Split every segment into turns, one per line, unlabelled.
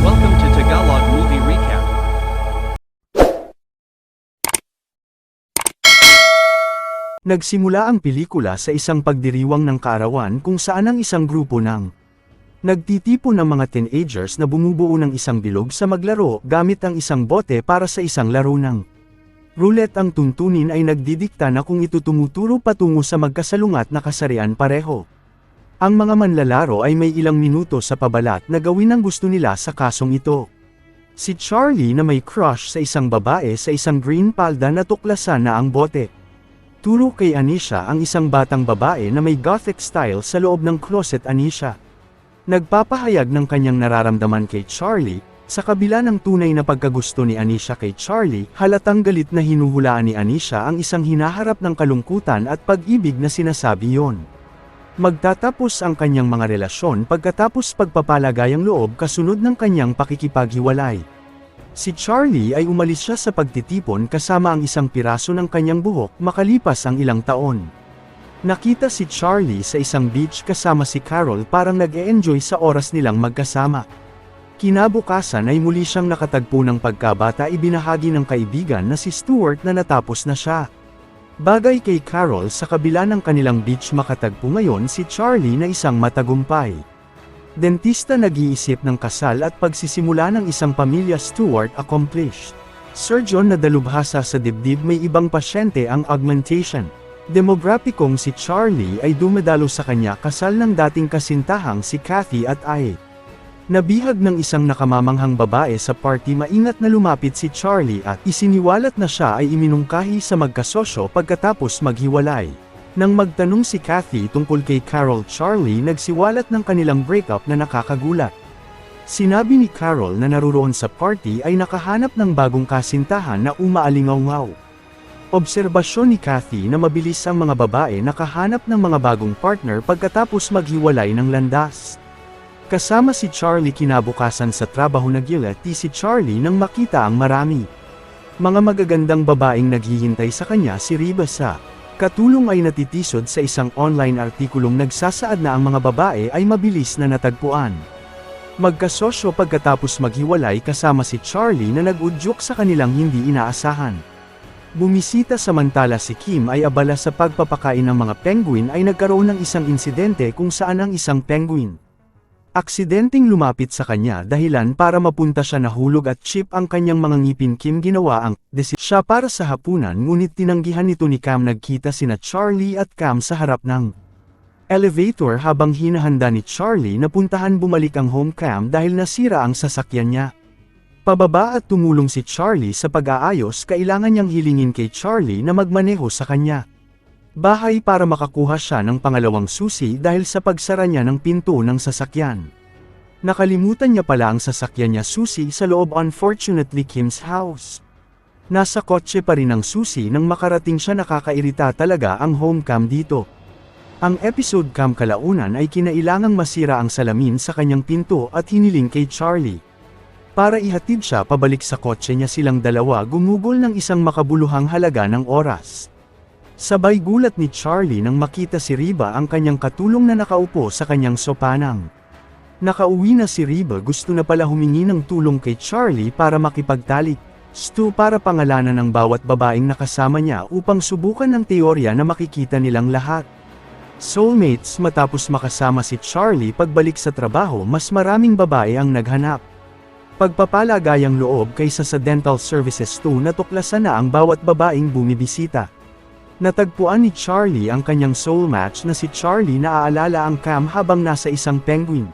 Welcome to Tagalog Movie Recap.
Nagsimula ang pelikula sa isang pagdiriwang ng kaarawan kung saan ang isang grupo ng nagtitipon ng mga teenagers na bumubuo ng isang bilog sa maglaro gamit ang isang bote para sa isang laro ng roulette ang tuntunin ay nagdidikta na kung ito tumuturo patungo sa magkasalungat na kasarian pareho. Ang mga manlalaro ay may ilang minuto sa pabalat na gawin ang gusto nila sa kasong ito. Si Charlie na may crush sa isang babae sa isang green palda na tuklasan na ang bote. Turo kay Anisha ang isang batang babae na may gothic style sa loob ng closet Anisha. Nagpapahayag ng kanyang nararamdaman kay Charlie, sa kabila ng tunay na pagkagusto ni Anisha kay Charlie, halatang galit na hinuhulaan ni Anisha ang isang hinaharap ng kalungkutan at pag-ibig na sinasabi yon. Magtatapos ang kanyang mga relasyon pagkatapos pagpapalagay ang loob kasunod ng kanyang pakikipaghiwalay. Si Charlie ay umalis siya sa pagtitipon kasama ang isang piraso ng kanyang buhok makalipas ang ilang taon. Nakita si Charlie sa isang beach kasama si Carol parang nag-e-enjoy sa oras nilang magkasama. Kinabukasan ay muli siyang nakatagpo ng pagkabata ibinahagi ng kaibigan na si Stuart na natapos na siya. Bagay kay Carol sa kabila ng kanilang beach makatagpo ngayon si Charlie na isang matagumpay. Dentista nag-iisip ng kasal at pagsisimula ng isang pamilya Stewart accomplished. Surgeon na dalubhasa sa dibdib may ibang pasyente ang augmentation. Demograpikong si Charlie ay dumadalo sa kanya kasal ng dating kasintahang si Kathy at Ai. Nabihag ng isang nakamamanghang babae sa party maingat na lumapit si Charlie at isiniwalat na siya ay iminungkahi sa magkasosyo pagkatapos maghiwalay. Nang magtanong si Kathy tungkol kay Carol Charlie nagsiwalat ng kanilang breakup na nakakagulat. Sinabi ni Carol na naruroon sa party ay nakahanap ng bagong kasintahan na umaalingaw-ngaw. Obserbasyon ni Kathy na mabilis ang mga babae nakahanap ng mga bagong partner pagkatapos maghiwalay ng landas. Kasama si Charlie kinabukasan sa trabaho na gilati si Charlie nang makita ang marami. Mga magagandang babaeng naghihintay sa kanya si Riba sa katulong ay natitisod sa isang online artikulong nagsasaad na ang mga babae ay mabilis na natagpuan. Magkasosyo pagkatapos maghiwalay kasama si Charlie na nag-udyok sa kanilang hindi inaasahan. Bumisita samantala si Kim ay abala sa pagpapakain ng mga penguin ay nagkaroon ng isang insidente kung saan ang isang penguin Aksidenteng lumapit sa kanya dahilan para mapunta siya na hulog at chip ang kanyang mga ngipin Kim ginawa ang desi siya para sa hapunan ngunit tinanggihan nito ni Cam nagkita sina Charlie at Cam sa harap ng elevator habang hinahanda ni Charlie na puntahan bumalik ang home cam dahil nasira ang sasakyan niya. Pababa at tumulong si Charlie sa pag-aayos kailangan niyang hilingin kay Charlie na magmaneho sa kanya. Bahay para makakuha siya ng pangalawang susi dahil sa pagsara niya ng pinto ng sasakyan. Nakalimutan niya pala ang sasakyan niya susi sa loob unfortunately Kim's house. Nasa kotse pa rin ang susi nang makarating siya nakakairita talaga ang home cam dito. Ang episode cam kalaunan ay kinailangang masira ang salamin sa kanyang pinto at hiniling kay Charlie. Para ihatid siya pabalik sa kotse niya silang dalawa gumugol ng isang makabuluhang halaga ng oras. Sabay gulat ni Charlie nang makita si Riba ang kanyang katulong na nakaupo sa kanyang sopanang. Nakauwi na si Riba gusto na pala humingi ng tulong kay Charlie para makipagtalik. Stu para pangalanan ng bawat babaeng nakasama niya upang subukan ng teorya na makikita nilang lahat. Soulmates matapos makasama si Charlie pagbalik sa trabaho mas maraming babae ang naghanap. Pagpapalagayang loob kaysa sa dental services 2 natuklasan na ang bawat babaeng bumibisita. Natagpuan ni Charlie ang kanyang soulmatch na si Charlie na aalala ang Cam habang nasa isang penguin.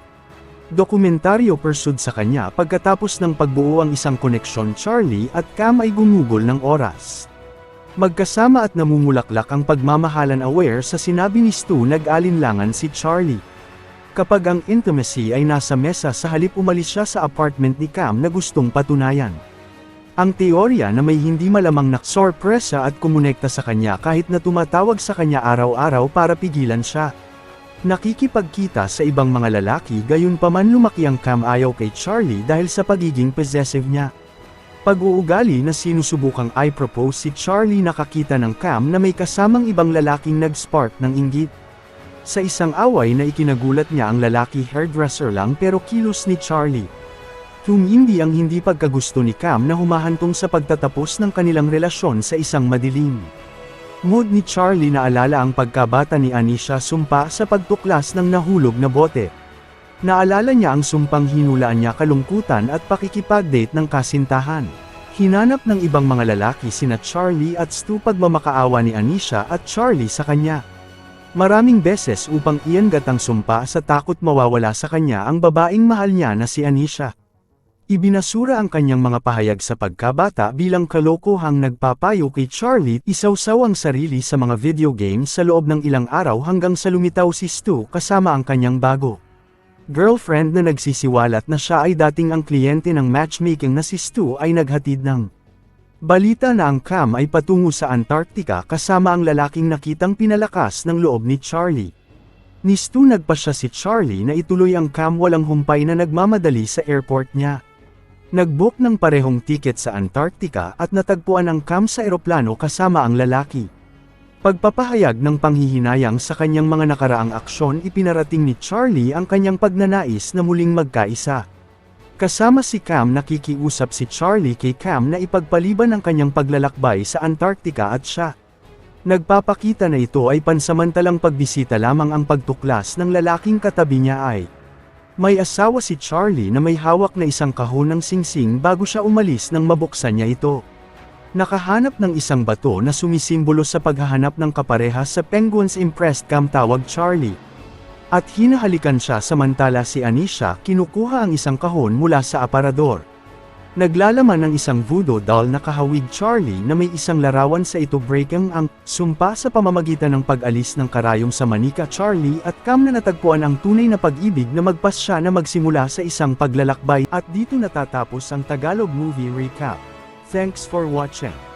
Dokumentaryo pursued sa kanya pagkatapos ng pagbuo ang isang koneksyon Charlie at Cam ay gumugol ng oras. Magkasama at namumulaklak ang pagmamahalan aware sa sinabi ni Stu nag-alinlangan si Charlie. Kapag ang intimacy ay nasa mesa sa halip umalis siya sa apartment ni Cam na gustong patunayan. Ang teorya na may hindi malamang na sorpresa at kumonekta sa kanya kahit na tumatawag sa kanya araw-araw para pigilan siya. Nakikipagkita sa ibang mga lalaki gayon pa man lumaki ang Cam ayaw kay Charlie dahil sa pagiging possessive niya. Pag-uugali na sinusubukang i-propose si Charlie nakakita ng Cam na may kasamang ibang lalaking nag-spark ng inggit. Sa isang away na ikinagulat niya ang lalaki hairdresser lang pero kilos ni Charlie. Tumindi ang hindi pagkagusto ni Cam na humahantong sa pagtatapos ng kanilang relasyon sa isang madilim. Mood ni Charlie na alala ang pagkabata ni Anisha sumpa sa pagtuklas ng nahulog na bote. Naalala niya ang sumpang hinulaan niya kalungkutan at pakikipag-date ng kasintahan. Hinanap ng ibang mga lalaki sina Charlie at Stu pagmamakaawa ni Anisha at Charlie sa kanya. Maraming beses upang iangat ang sumpa sa takot mawawala sa kanya ang babaeng mahal niya na si Anisha. Ibinasura ang kanyang mga pahayag sa pagkabata bilang kalokohang nagpapayo kay Charlie isawsaw ang sarili sa mga video games sa loob ng ilang araw hanggang sa lumitaw si Stu kasama ang kanyang bago. Girlfriend na nagsisiwalat na siya ay dating ang kliyente ng matchmaking na si Stu ay naghatid ng balita na ang Cam ay patungo sa Antarctica kasama ang lalaking nakitang pinalakas ng loob ni Charlie. Ni Stu nagpa siya si Charlie na ituloy ang Cam walang humpay na nagmamadali sa airport niya. Nagbook ng parehong tiket sa Antarctica at natagpuan ang Cam sa eroplano kasama ang lalaki. Pagpapahayag ng panghihinayang sa kanyang mga nakaraang aksyon ipinarating ni Charlie ang kanyang pagnanais na muling magkaisa. Kasama si Cam nakikiusap si Charlie kay Cam na ipagpaliban ang kanyang paglalakbay sa Antarctica at siya. Nagpapakita na ito ay pansamantalang pagbisita lamang ang pagtuklas ng lalaking katabi niya ay. May asawa si Charlie na may hawak na isang kahon ng singsing bago siya umalis nang mabuksan niya ito. Nakahanap ng isang bato na sumisimbolo sa paghahanap ng kapareha sa Penguins Impressed Cam tawag Charlie. At hinahalikan siya samantala si Anisha kinukuha ang isang kahon mula sa aparador. Naglalaman ng isang voodoo doll na kahawig Charlie na may isang larawan sa ito breaking ang sumpa sa pamamagitan ng pag-alis ng karayom sa manika Charlie at Cam na natagpuan ang tunay na pag-ibig na magpas siya na magsimula sa isang paglalakbay at dito natatapos ang Tagalog Movie Recap. Thanks for watching.